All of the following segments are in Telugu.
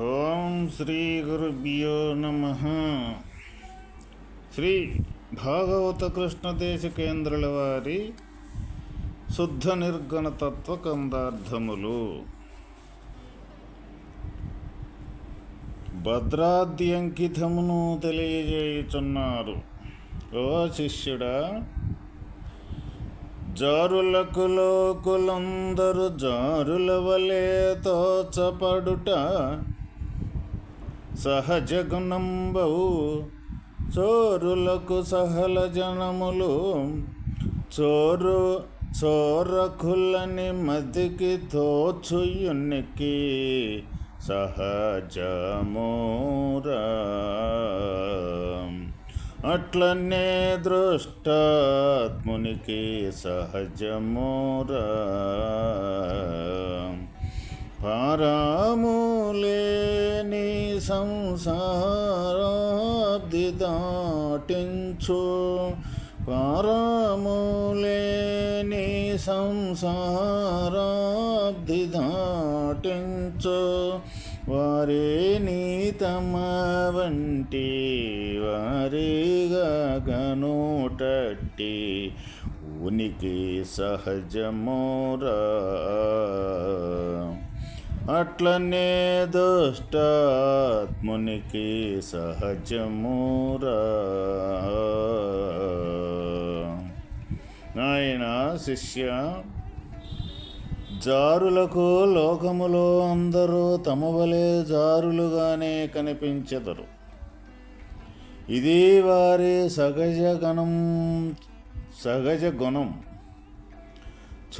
ఓం శ్రీ గురుభ్యో నమ. శ్రీ భాగవత కృష్ణ దేశ కేంద్రుల వారి శుద్ధ నిర్గణ తత్వ కందార్థములు. భద్రాద్రి అంకితమును తెలియజేయుచున్నారు. ఓ శిష్యుడా జారులకు లోకులందరూ జారుల వలే తోచపడుట సహజ గుణంబవు చోరులకు సహల జనములు. చోరు చోరకులని మతికి తోచుయునికి సహజమూరా. అట్లనే దృష్టాత్మునికి సహజమూరా. పారాములేని సంసారాబ్ది దాటించు. పారాములేని సంసారాబ్ది దాటించు. వారేని నీతమ వంటి వారిగా గనుటట్టి ఉనికి సహజమోరా. అట్లనే దుష్టాత్మునికి సహజమురా ఆయన శిష్య జారులకు లోకములో అందరూ తమ వలె జారులుగానే కనిపించెదరు. ఇది వారి సహజ గణం సహజ గుణం.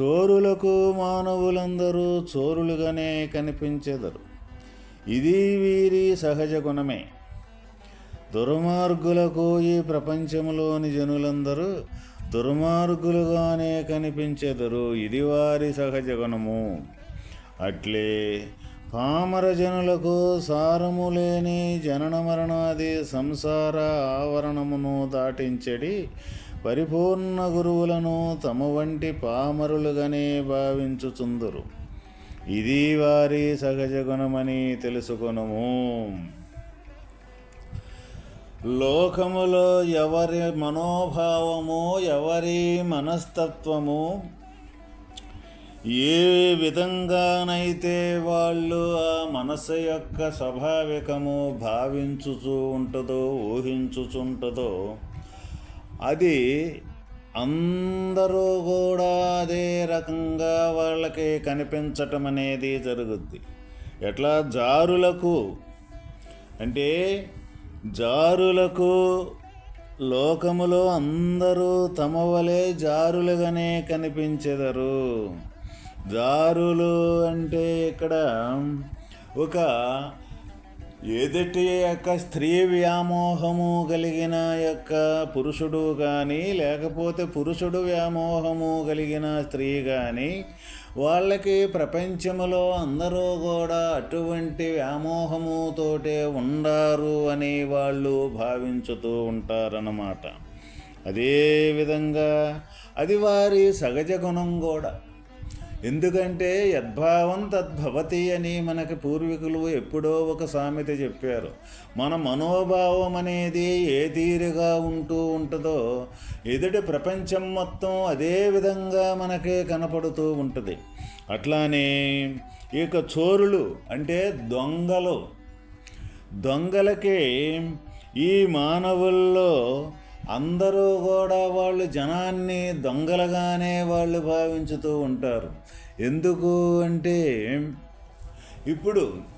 చోరులకు మానవులందరూ చోరులుగానే కనిపించెదరు. ఇది వీరి సహజ గుణమే. దుర్మార్గులకు ఈ ప్రపంచంలోని జనులందరూ దుర్మార్గులుగానే కనిపించెదరు. ఇది వారి సహజ గుణము. అట్లే పామర జనులకు సారము లేని జనన మరణాది సంసార ఆవరణమును దాటించడి పరిపూర్ణ గురువులను తమ వంటి పామరులుగానే భావించుచుందురు. ఇది వారి సహజ గుణమని తెలుసుకొనుము. లోకములో ఎవరి మనోభావము ఎవరి మనస్తత్వము ఏ విధంగానైతే వాళ్ళు ఆ మనసు యొక్క స్వాభావికము భావించుచూ ఉంటుందో ఊహించుచుంటుందో అది అందరూ కూడా అదే రకంగా వాళ్ళకి కనిపించటం అనేది జరుగుద్ది. ఎట్లా? జారులకు. అంటే జారులకు లోకములో అందరూ తమ వలె జారులుగానే కనిపించెదరు. జారులు అంటే ఇక్కడ ఒక ఎదుటి యొక్క స్త్రీ వ్యామోహము కలిగిన యొక్క పురుషుడు కానీ లేకపోతే పురుషుడు వ్యామోహము కలిగిన స్త్రీ కానీ వాళ్ళకి ప్రపంచంలో అందరూ కూడా అటువంటి వ్యామోహముతోటే ఉండారు అని వాళ్ళు భావించుతూ ఉంటారన్నమాట. అదేవిధంగా అది వారి సహజ గుణం కూడా. ఎందుకంటే యద్భావం తద్భవతి అని మనకి పూర్వీకులు ఎప్పుడో ఒక సామెత చెప్పారు. మన మనోభావం అనేది ఏ తీరుగా ఉంటూ ఉంటుందో ఎదుటి ప్రపంచం మొత్తం అదే విధంగా మనకి కనపడుతూ ఉంటుంది. అట్లానే ఇక చోరులు అంటే దొంగలు. దొంగలకి ఈ మానవుల్లో అందరూ కూడా వాళ్ళు జనాన్ని దొంగలుగానే వాళ్ళు భావించుతూ ఉంటారు. ఎందుకు అంటే ఇప్పుడు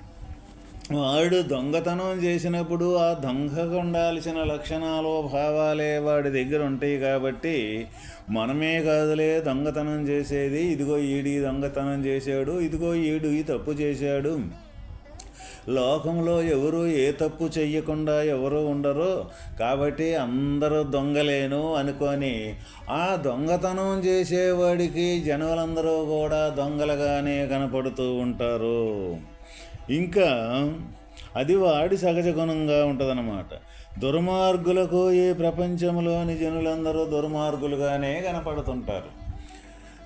వాడు దొంగతనం చేసినప్పుడు ఆ దొంగకు ఉండాల్సిన లక్షణాలు భావాలే వాడి దగ్గర ఉంటాయి కాబట్టి మనమే కాదులే దొంగతనం చేసేది. ఇదిగో ఈడి దొంగతనం చేశాడు ఇదిగో ఈడు ఈ తప్పు చేశాడు. లోకంలో ఎవరు ఏ తప్పు చెయ్యకుండా ఎవరు ఉండరు. కాబట్టి అందరూ దొంగలేను అనుకొని ఆ దొంగతనం చేసేవాడికి జనులందరూ కూడా దొంగలుగానే కనపడుతూ ఉంటారు. ఇంకా అది వాడి సహజ గుణంగా ఉంటుందన్నమాట. దుర్మార్గులకు ఈ ప్రపంచంలోని జనులందరూ దుర్మార్గులుగానే కనపడుతుంటారు.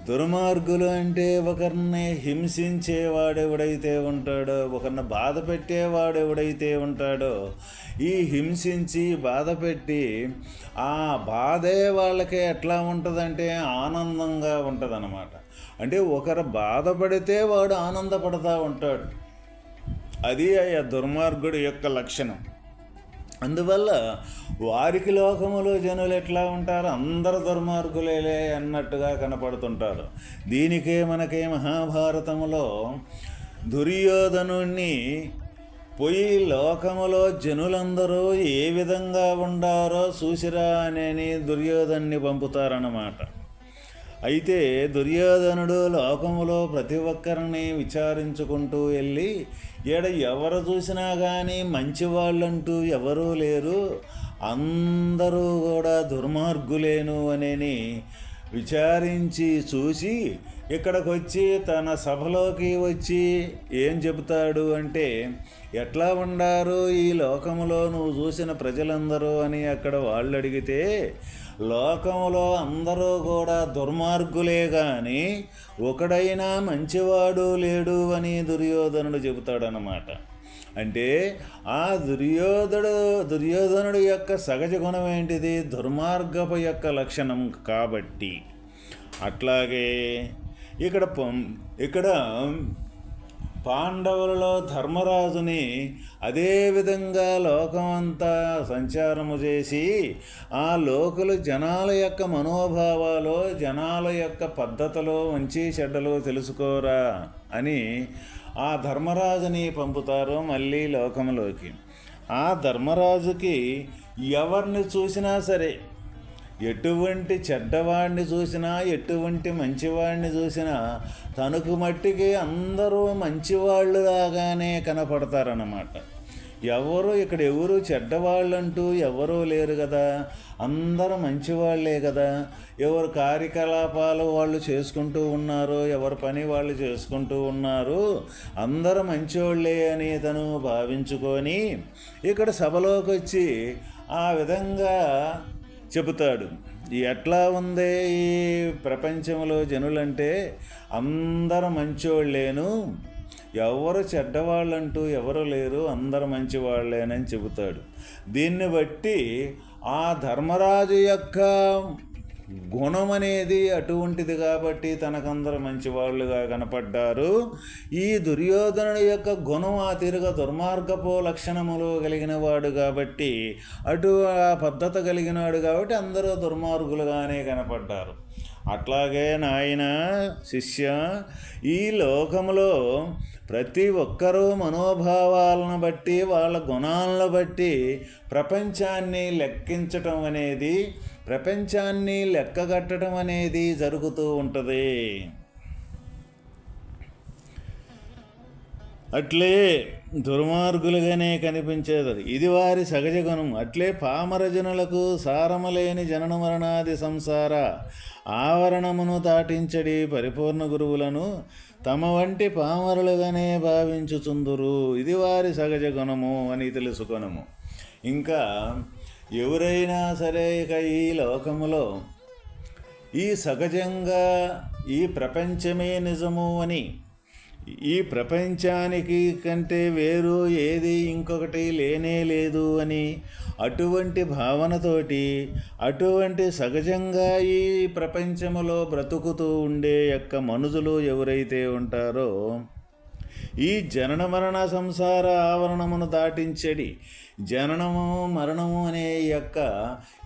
దుర్మార్గులు అంటే ఒకరిని హింసించేవాడెవడైతే ఉంటాడో ఒకరిని బాధ పెట్టేవాడెవడైతే ఉంటాడో ఈ హింసించి బాధ పెట్టి ఆ బాధే వాళ్ళకి ఎట్లా ఉంటుందంటే ఆనందంగా ఉంటుందన్నమాట. అంటే ఒకరు బాధపడితే వాడు ఆనందపడతా ఉంటాడు. అది ఆ దుర్మార్గుడి యొక్క లక్షణం. అందువల్ల వారికి లోకములో జనులు ఎట్లా ఉంటారు? అందరు దుర్మార్గులేలే అన్నట్టుగా కనపడుతుంటారు. దీనికే మనకే మహాభారతములో దుర్యోధనుణ్ణి పోయి లోకములో జనులందరూ ఏ విధంగా ఉండారో చూసిరా అనేని దుర్యోధన్ని పంపుతారన్నమాట. అయితే దుర్యోధనుడు లోకములో ప్రతి ఒక్కరిని విచారించుకుంటూ వెళ్ళి ఈడ ఎవరు చూసినా కానీ మంచివాళ్ళంటూ ఎవరూ లేరు. అందరూ కూడా దుర్మార్గులేను అనేని విచారించి చూసి ఇక్కడికి వచ్చి తన సభలోకి వచ్చి ఏం చెబుతాడు అంటే ఎట్లా ఉండారు ఈ లోకంలో నువ్వు చూసిన ప్రజలందరూ అని అక్కడ వాళ్ళు అడిగితే లోకంలో అందరూ కూడా దుర్మార్గులే కానీ ఒకడైనా మంచివాడు లేడు అని దుర్యోధనుడు చెబుతాడనమాట అంటే ఆ దుర్యోధనుడు దుర్యోధనుడు యొక్క సహజ గుణం ఏంటిది? దుర్మార్గపు యొక్క లక్షణం కాబట్టి. అట్లాగే ఇక్కడ ఇక్కడ పాండవులలో ధర్మరాజుని అదేవిధంగా లోకమంతా సంచారము చేసి ఆ లోకులు జనాల యొక్క మనోభావాలు జనాల యొక్క పద్ధతులు మంచి చెడ్డలు తెలుసుకోరా అని ఆ ధర్మరాజుని పంపుతారు మళ్ళీ లోకంలోకి ఆ ధర్మరాజుకి ఎవరిని చూసినా సరే ఎటువంటి చెడ్డవాడిని చూసినా ఎటువంటి మంచివాడిని చూసినా తనకు మట్టికి అందరూ మంచివాళ్ళు లాగానే కనపడతారన్నమాట. ఎవరు ఇక్కడ ఎవరు చెడ్డవాళ్ళంటూ ఎవరూ లేరు కదా. అందరూ మంచివాళ్ళే కదా. ఎవరు కార్యకలాపాలు వాళ్ళు చేసుకుంటూ ఉన్నారు ఎవరి పని వాళ్ళు చేసుకుంటూ ఉన్నారు అందరూ మంచివాళ్ళే అని తను భావించుకొని ఇక్కడ సభలోకి వచ్చి ఆ విధంగా చెబుతాడు. ఎట్లా ఉంది ఈ ప్రపంచంలో జనులంటే అందరు మంచోళ్ళేను ఎవరు చెడ్డవాళ్ళంటూ ఎవరు లేరు అందరు మంచివాళ్ళేనని చెబుతాడు. దీన్ని బట్టి ఆ ధర్మరాజు యొక్క గుణం అనేది అటువంటిది కాబట్టి తనకందరు మంచివాళ్ళుగా కనపడ్డారు. ఈ దుర్యోధనుడి యొక్క గుణం ఆ తిరుగ దుర్మార్గపు లక్షణములు కలిగిన వాడు కాబట్టి అటు ఆ పద్ధతి కలిగినాడు కాబట్టి అందరూ దుర్మార్గులుగానే కనపడ్డారు. అట్లాగే నాయన శిష్య ఈ లోకంలో ప్రతి ఒక్కరూ మనోభావాలను బట్టి వాళ్ళ గుణాలను బట్టి ప్రపంచాన్ని లెక్కించటం అనేది ప్రపంచాన్ని లెక్కగట్టడం అనేది జరుగుతూ ఉంటుంది. అట్లే దుర్మార్గులుగానే కనిపించేది. ఇది వారి సహజ గుణం. అట్లే పామరజనులకు సారమలేని జనన మరణాది సంసార ఆవరణమును తాటించడి పరిపూర్ణ గురువులను తమ వంటి పామరులుగానే భావించుచుందురు. ఇది వారి సహజ గుణము అని తెలుసుకొనము. ఇంకా ఎవరైనా సరే ఇక ఈ లోకములో ఈ సహజంగా ఈ ప్రపంచమే నిజము అని ఈ ప్రపంచానికి కంటే వేరు ఏది ఇంకొకటి లేనే లేదు అని అటువంటి భావనతోటి అటువంటి సహజంగా ఈ ప్రపంచములో బ్రతుకుతూ ఉండే యొక్క మనుషులు ఎవరైతే ఉంటారో ఈ జనన మరణ సంసార ఆవరణమును దాటించడి జననము మరణము అనే యొక్క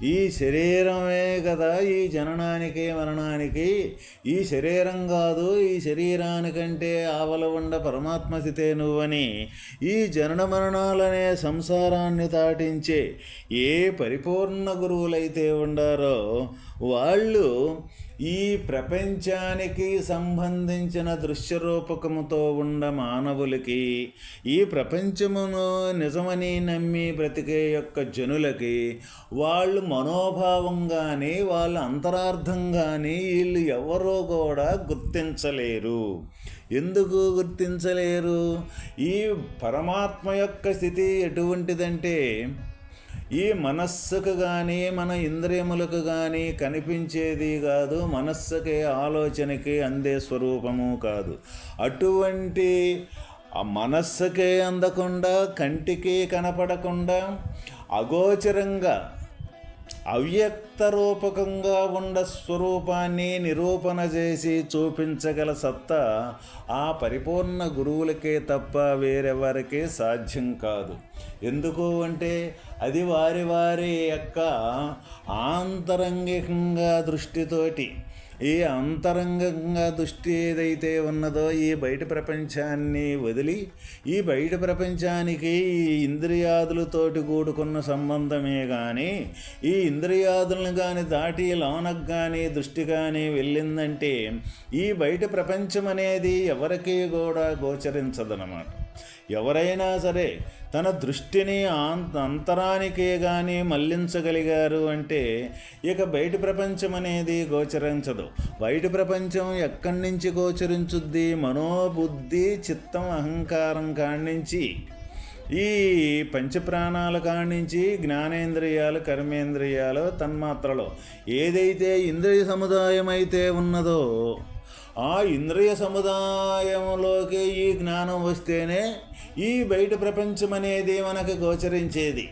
ఈ శరీరమే కదా ఈ జననానికి మరణానికి. ఈ శరీరం కాదు ఈ శరీరానికంటే ఆవల ఉండ పరమాత్మ స్థితే నువ్వని ఈ జనన మరణాలనే సంసారాన్ని దాటించే ఏ పరిపూర్ణ గురువులైతే ఉండారో వాళ్ళు ఈ ప్రపంచానికి సంబంధించిన దృశ్యరూపకముతో ఉండ మానవులకి ఈ ప్రపంచమును నిజమని నమ్మి బ్రతికే యొక్క జనులకి వాళ్ళు మనోభావంగానే వాళ్ళ అంతరార్థం కానీ వీళ్ళు ఎవరో కూడా గుర్తించలేరు. ఎందుకు గుర్తించలేరు? ఈ పరమాత్మ యొక్క స్థితి ఎటువంటిదంటే ఈ మనస్సుకు కానీ మన ఇంద్రియములకు కానీ కనిపించేది కాదు మనస్సుకి ఆలోచనకి అందే స్వరూపము కాదు. అటువంటి ఆ మనస్సుకే అందకుండా కంటికి కనపడకుండా అగోచరంగా అవ్యక్త రూపకంగా ఉన్న స్వరూపాన్ని నిరూపణ చేసి చూపించగల సత్తా ఆ పరిపూర్ణ గురువులకే తప్ప వేరెవరికే సాధ్యం కాదు. ఎందుకు అంటే అది వారి వారి యొక్క ఆంతరంగికంగా దృష్టితోటి ఈ అంతరంగంగా దృష్టి ఏదైతే ఉన్నదో ఈ బయట ప్రపంచాన్ని వదిలి ఈ బయట ప్రపంచానికి ఈ ఇంద్రియాదులతోటి కూడుకున్న సంబంధమే కానీ ఈ ఇంద్రియాదులను కానీ దాటి లోనకు కానీ దృష్టి కానీ వెళ్ళిందంటే ఈ బయట ప్రపంచం అనేది ఎవరికీ కూడా గోచరించదనమాట ఎవరైనా సరే తన దృష్టిని అంతరానికే కానీ మళ్ళించగలిగారు అంటే ఇక బయట ప్రపంచం అనేది గోచరించదు బయట ప్రపంచం ఎక్కడి నుంచి గోచరించుద్ది? మనోబుద్ధి చిత్తం అహంకారం కాణించి ఈ పంచప్రాణాల కాణించి జ్ఞానేంద్రియాలు కర్మేంద్రియాలు తన్మాత్రలో ఏదైతే ఇంద్రియ సముదాయం అయితే ఉన్నదో ఆ ఇంద్రియ సముదాయంలోకి ఈ జ్ఞానం వస్తేనే ఈ బయట ప్రపంచం అనేది మనకు గోచరించేది.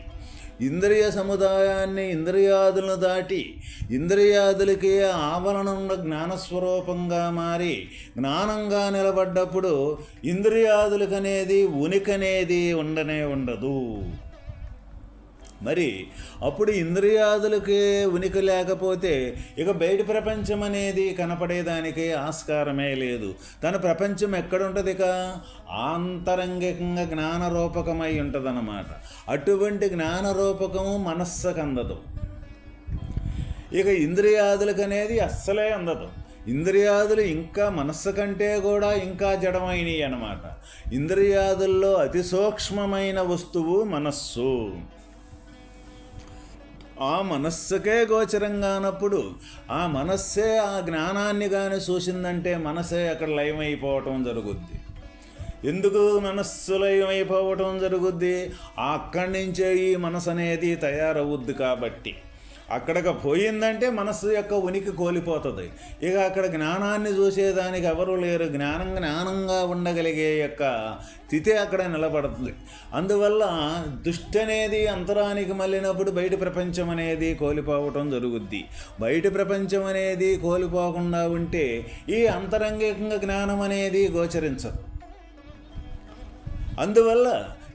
ఇంద్రియ సముదాయాన్ని ఇంద్రియాదులను దాటి ఇంద్రియాదులకి ఆవరణ జ్ఞానస్వరూపంగా మారి జ్ఞానంగా నిలబడ్డప్పుడు ఇంద్రియాదులకు అనేది ఉనికనేది ఉండనే ఉండదు. మరి అప్పుడు ఇంద్రియాదులకి ఉనికి లేకపోతే ఇక బయట ప్రపంచం అనేది కనపడేదానికి ఆస్కారమే లేదు. తన ప్రపంచం ఎక్కడుంటుంది ఇక ఆంతరంగికంగా జ్ఞానరూపకమై ఉంటుందన్నమాట. అటువంటి జ్ఞానరూపకము మనస్సుకు అందదు ఇక ఇంద్రియాదులకు అనేది అస్సలే అందదు. ఇంద్రియాదులు ఇంకా మనస్సు కంటే కూడా ఇంకా జడమైనవి అన్నమాట ఇంద్రియాదుల్లో అతి సూక్ష్మమైన వస్తువు మనస్సు. ఆ మనస్సుకే గోచరంగానప్పుడు ఆ మనస్సే ఆ జ్ఞానాన్ని కానీ చూసిందంటే మనసే అక్కడ లయమైపోవటం జరుగుద్ది. ఎందుకు మనస్సు లయమైపోవటం జరుగుద్ది? అక్కడి నుంచే ఈ మనసు అనేది తయారవుద్ది కాబట్టి. అక్కడికి పోయిందంటే మనస్సు యొక్క ఉనికి కోల్పోతుంది. ఇక అక్కడ జ్ఞానాన్ని చూసేదానికి ఎవరు లేరు. జ్ఞానం జ్ఞానంగా ఉండగలిగే యొక్క స్థితి అక్కడ నిలబడుతుంది. అందువల్ల దుష్టి అనేది అంతరానికి మళ్ళినప్పుడు బయట ప్రపంచం అనేది కోల్పోవటం జరుగుద్ది. బయట ప్రపంచం అనేది కోల్పోకుండా ఉంటే ఈ అంతరంగికంగా జ్ఞానం అనేది గోచరించదు. అందువల్ల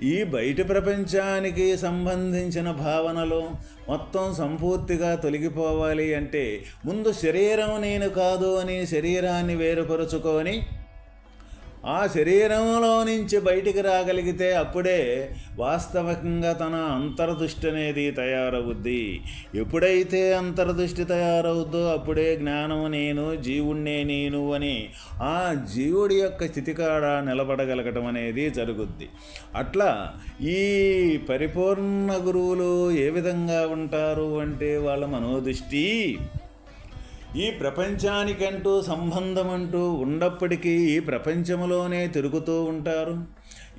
ఈ బయట ప్రపంచానికి సంబంధించిన భావనలు మొత్తం సంపూర్తిగా తొలగిపోవాలి అంటే ముందు శరీరం నేను కాదు అని శరీరాన్ని వేరుపరుచుకొని ఆ శరీరంలో నుంచి బయటికి రాగలిగితే అప్పుడే వాస్తవికంగా తన అంతర్దృష్టి అనేది తయారవుద్ది. ఎప్పుడైతే అంతర్దృష్టి తయారవుద్దో అప్పుడే జ్ఞానం నేను జీవుణ్ణే నేను అని ఆ జీవుడి యొక్క స్థితికాడ నిలబడగలగటం అనేది జరుగుద్ది. అట్లా ఈ పరిపూర్ణ గురువులు ఏ విధంగా ఉంటారు అంటే వాళ్ళ మనోదృష్టి ఈ ప్రపంచానికంటూ సంబంధం అంటూ ఉన్నప్పటికీ ఈ ప్రపంచంలోనే తిరుగుతూ ఉంటారు.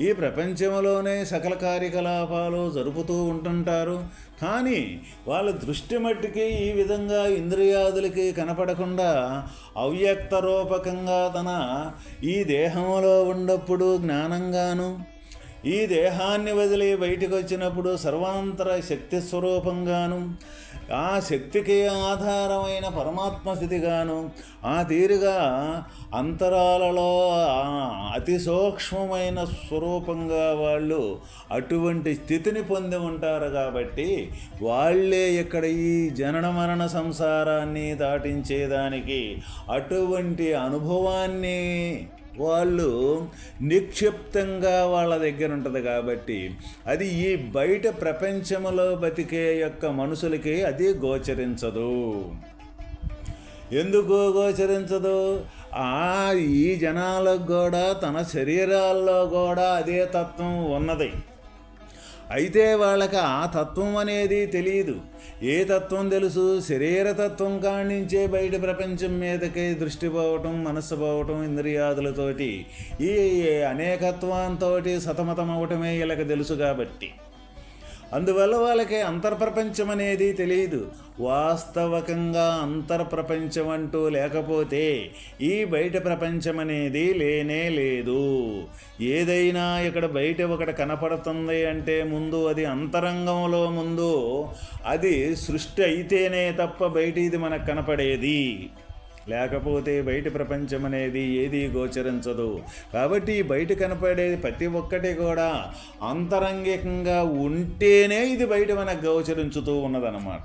ఈ ప్రపంచంలోనే సకల కార్యకలాపాలు జరుపుతూ ఉంటుంటారు. కానీ వాళ్ళ దృష్టి మట్టికి ఈ విధంగా ఇంద్రియాదులకి కనపడకుండా అవ్యక్త రూపకంగా తన ఈ దేహంలో ఉన్నప్పుడు జ్ఞానంగాను ఈ దేహాన్ని వదిలి బయటకు వచ్చినప్పుడు సర్వాంతర శక్తి స్వరూపంగాను ఆ శక్తికి ఆధారమైన పరమాత్మ స్థితిగాను ఆ తీరుగా అంతరాలలో అతి సూక్ష్మమైన స్వరూపంగా వాళ్ళు అటువంటి స్థితిని పొంది ఉంటారు కాబట్టి వాళ్ళే ఇక్కడ ఈ జనన మరణ సంసారాన్ని దాటించేదానికి అటువంటి అనుభవాన్ని వాళ్ళు నిక్షిప్తంగా వాళ్ళ దగ్గర ఉంటుంది కాబట్టి అది ఈ బయట ప్రపంచంలో బతికే యొక్క మనుషులకి అది గోచరించదు. ఎందుకు గోచరించదు? ఆ ఈ జనాలకు కూడా తన శరీరాల్లో కూడా అదే తత్వం ఉన్నది. అయితే వాళ్ళకి ఆ తత్వం అనేది తెలియదు ఏ తత్వం తెలుసు? శరీరతత్వం కాణించే బయట ప్రపంచం మీదకి దృష్టి పోవటం మనస్సు పోవటం ఇంద్రియాదులతోటి. ఈ అనేకత్వంతో సతమతం అవటమే వీళ్ళకి తెలుసు కాబట్టి. అందువల్ల వాళ్ళకి అంతర్ప్రపంచం అనేది తెలియదు. వాస్తవకంగా అంతర్ప్రపంచం అంటూ లేకపోతే ఈ బయట ప్రపంచం అనేది లేనే లేదు. ఏదైనా ఇక్కడ బయట ఒకటి కనపడుతుంది అంటే ముందు అది అంతరంగంలో ముందు అది సృష్టి అయితేనే తప్ప బయట ఇది మనకు కనపడేది. లేకపోతే బయట ప్రపంచం అనేది ఏది గోచరించదు. కాబట్టి బయట కనపడేది ప్రతి ఒక్కటి కూడా అంతరంగికంగా ఉంటేనే ఇది బయట మనకు గోచరించుతూ ఉన్నదన్నమాట.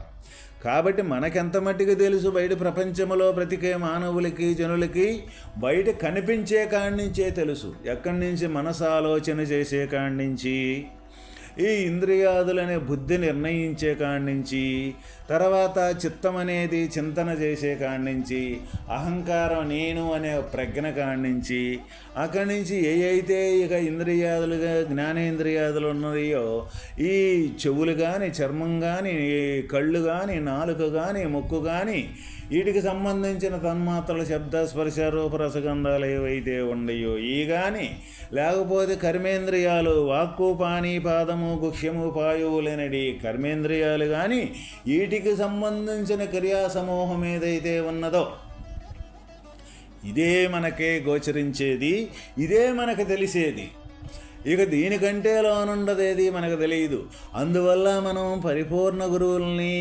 కాబట్టి మనకెంత మట్టికి తెలుసు బయట ప్రపంచంలో బ్రతికే మానవులకి జనులకి? బయట కనిపించే కాడి నుంచే తెలుసు. ఎక్కడి నుంచి మనసు ఆలోచన చేసే కాడి నుంచి? ఈ ఇంద్రియాదులనే బుద్ధి నిర్ణయించే కాడి నుంచి? తర్వాత చిత్తం అనేది చింతన చేసే కాడి నుంచి అహంకారం నేను అనే ప్రజ్ఞ కాడి నుంచి అక్కడి నుంచి ఏ అయితే ఇక ఇంద్రియాదులుగా జ్ఞానేంద్రియాదులు ఉన్నాయో ఈ చెవులు కానీ చర్మం కానీ కళ్ళు కానీ నాలుక కానీ ముక్కు కానీ వీటికి సంబంధించిన తన్మాత్రల శబ్ద స్పర్శ రూప రసగంధాలు ఏవైతే ఉండయో ఈ కానీ లేకపోతే కర్మేంద్రియాలు వాక్కు పాని పాదము గుక్ష్యము పాయువులనడి కర్మేంద్రియాలు కానీ వీటికి సంబంధించిన క్రియా సమూహం ఏదైతే ఉన్నదో ఇదే మనకే గోచరించేది ఇదే మనకు తెలిసేది. ఇక దీనికంటే లోనుండదేది మనకు తెలియదు అందువల్ల మనం పరిపూర్ణ గురువుల్ని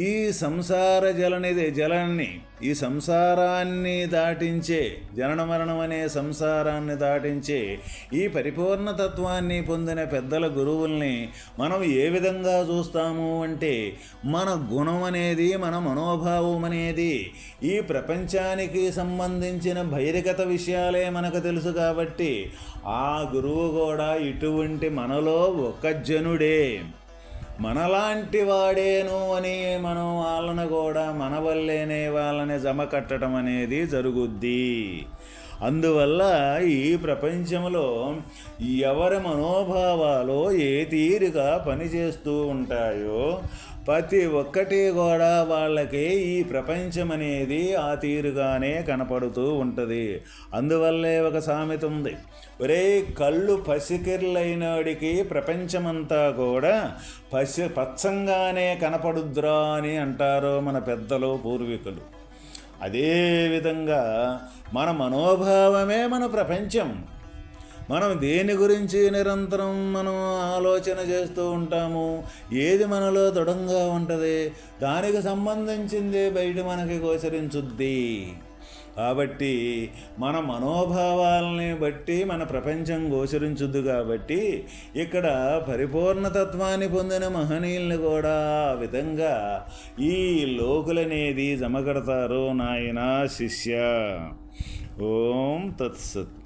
ఈ సంసార జలనిది జలాన్ని ఈ సంసారాన్ని దాటించే జనన మరణం అనే సంసారాన్ని దాటించే ఈ పరిపూర్ణ తత్వాన్ని పొందిన పెద్దల గురువుల్ని మనం ఏ విధంగా చూస్తాము అంటే మన గుణం అనేది మన మనోభావం అనేది ఈ ప్రపంచానికి సంబంధించిన బహిర్గత విషయాలే మనకు తెలుసు కాబట్టి ఆ గురువు కూడా ఇటువంటి మనలో ఒక జనుడే. మనలాంటి వాడేను అని మనం వాళ్ళను కూడా మన వల్లేనే వాళ్ళని జమ కట్టడం అనేది జరుగుద్ది. అందువల్ల ఈ ప్రపంచంలో ఎవరి మనోభావాలు ఏ తీరుగా పనిచేస్తూ ఉంటాయో ప్రతి ఒక్కటి కూడా వాళ్ళకి ఈ ప్రపంచం అనేది ఆ తీరుగానే కనపడుతూ ఉంటుంది. అందువల్లే ఒక సామెత ఉంది. ఒరే కళ్ళు పసికిర్లైనడికి ప్రపంచమంతా కూడా పసి పచ్చంగానే కనపడుద్రా అని అంటారు మన పెద్దలు పూర్వీకులు. అదేవిధంగా మన మనోభావమే మన ప్రపంచం. మనం దేని గురించి నిరంతరం మనం ఆలోచన చేస్తూ ఉంటాము? ఏది మనలో దృఢంగా ఉంటుంది? దానికి సంబంధించింది బయట మనకి గోచరించుద్ది. కాబట్టి మన మనోభావాలని బట్టి మన ప్రపంచం గోచరించుద్దు కాబట్టి ఇక్కడ పరిపూర్ణతత్వాన్ని పొందిన మహనీయుల్ని కూడా ఆ విధంగా ఈ లోకులనేది జమకడతారు నాయన శిష్య. ఓం తత్సత్.